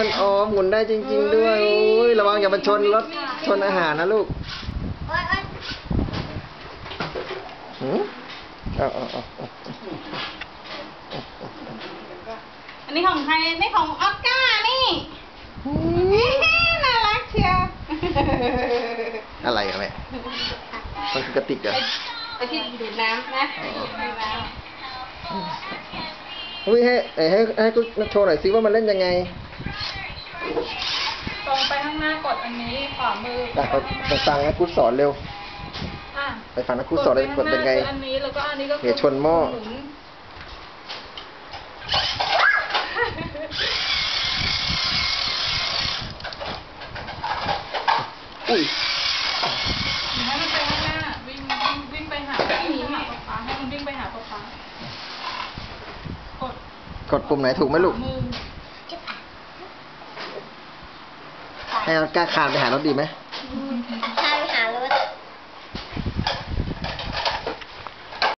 มันอ๋อหมุนได้จริง ๆ ด้วยโอ้ยระวังอย่ามาชนรถชนอาหารนะลูกโอ๊ยโอ๊ยหืมเอาเอาเอาเอาอันนี้ของใครนี่ของออสการ์นี่ น่ารักเชียวอะไรอะแม่มันคือกระติกเหรอไปที่ดูดน้ำนะดูดน้อุ้ยให้เอ้ยให้ให้กูโชว์หน่อยซิว่ามันเล่นยังไง ตรงไปข้างหน้ากดอันนี้ขวามือไปไปไปฟังนะกูสอนเร็ว อะไปฟังนะกูสอนเลยกดเป็นไงอันนี้แล้วก็อันนี้ก็คืเนี่ยชนหม้อมุนอุ้ยให้มันไปข้างหน้าวิ่งวิ่งวิ่งไปหาวิ่งหาป๊าป๊าให้มันวิ่งไปหาป๊าป๊ากดกดปุ่มไหนถูกไหมลูกมือ ให้เอากล้าคานไปหารถดีไหมใช่